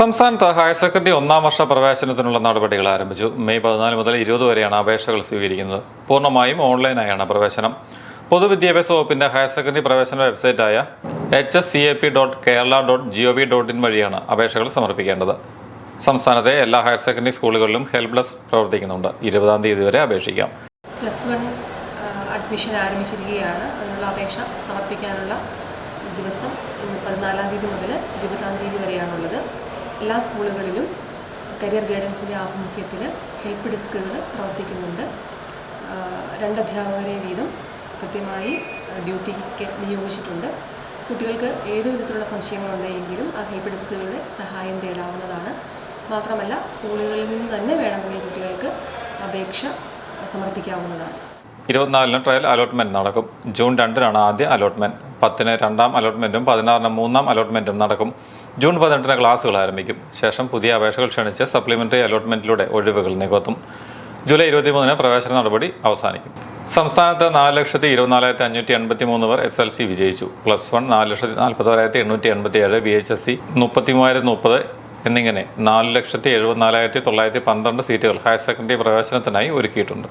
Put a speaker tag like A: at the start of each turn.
A: സംസ്ഥാനത്ത് higher secondary ഒന്നാം വർഷ പ്രവേശനത്തിനുള്ള നടപടികൾ ആരംഭിച്ചു. മെയ് പതിനാല് മുതൽ ഇരുപത് വരെയാണ് അപേക്ഷകൾ സ്വീകരിക്കുന്നത്. പൂർണമായും ഓൺലൈനായാണ് പ്രവേശനം. പൊതുവിദ്യാഭ്യാസ വകുപ്പിന്റെ ഹയർ സെക്കൻഡറി പ്രവേശന വെബ്സൈറ്റായ H S C A P dot Kerala dot G O V dot in വഴിയാണ് അപേക്ഷകൾ സമർപ്പിക്കേണ്ടത്. സംസ്ഥാനത്തെ എല്ലാ ഹയർ സെക്കൻഡറി സ്കൂളുകളിലും ഹെൽപ്ലസ് പ്രവർത്തിക്കുന്നുണ്ട്. ഇരുപതാം തീയതി വരെ അപേക്ഷിക്കാം.
B: പ്ലസ് വൺ അഡ്മിഷൻ ആരംഭിച്ചിരിക്കുകയാണ്. അതിനുള്ള അപേക്ഷ സമർപ്പിക്കാനുള്ള ദിവസം ഇന്ന് പതിനാലാം തീയതി മുതൽ ഇരുപതാം തീയതി വരെയാണുള്ളത്. എല്ലാ സ്കൂളുകളിലും കരിയർ ഗൈഡൻസിന്റെ ആഭിമുഖ്യത്തിൽ ഹെൽപ്പ് ഡെസ്കുകൾ പ്രവർത്തിക്കുന്നുണ്ട്. രണ്ട് അധ്യാപകരെ വീതം കൃത്യമായി ഡ്യൂട്ടിക്ക് നിയോഗിച്ചിട്ടുണ്ട്. കുട്ടികൾക്ക് ഏത് വിധത്തിലുള്ള സംശയങ്ങളുണ്ടെങ്കിലും ആ ഹെൽപ്പ് ഡെസ്കുകളുടെ സഹായം തേടാവുന്നതാണ്. മാത്രമല്ല സ്കൂളുകളിൽ നിന്ന് തന്നെ വേണമെങ്കിൽ കുട്ടികൾക്ക് അപേക്ഷ സമർപ്പിക്കാവുന്നതാണ്.
A: ഇരുപത്തിനാലിന് ട്രയൽ അലോട്ട്മെന്റ് നടക്കും. ജൂൺ രണ്ടിനാണ് ആദ്യ അലോട്ട്മെന്റ്. പത്തിന് രണ്ടാം അലോട്ട്മെന്റും പതിനാറിന് മൂന്നാം അലോട്ട്മെന്റും നടക്കും. ജൂൺ പതിനെട്ടിന് ക്ലാസുകൾ ആരംഭിക്കും. ശേഷം പുതിയ അപേക്ഷകൾ ക്ഷണിച്ച് സപ്ലിമെന്ററി അലോട്ട്മെന്റിലൂടെ ഒഴിവുകൾ നികത്തും. ജൂലൈ ഇരുപത്തിമൂന്നിന് പ്രവേശന നടപടി അവസാനിക്കും. സംസ്ഥാനത്ത് നാല് ലക്ഷത്തി ഇരുപത്തിനാലായിരത്തി അഞ്ഞൂറ്റി എൺപത്തി മൂന്ന് പേർ എസ് എൽ സി വിജയിച്ചു. പ്ലസ് വൺ നാല് ലക്ഷത്തി നാൽപ്പത്തോരായിരത്തി എണ്ണൂറ്റി എൺപത്തി ഏഴ് ബി എച്ച് എസ് സി മുപ്പത്തി മൂവായിരത്തി മുപ്പത് എന്നിങ്ങനെ നാല് ലക്ഷത്തി എഴുപത്തിനാലായിരത്തി തൊള്ളായിരത്തി പന്ത്രണ്ട് സീറ്റുകൾ ഹയർ സെക്കൻഡറി പ്രവേശനത്തിനായി ഒരുക്കിയിട്ടുണ്ട്.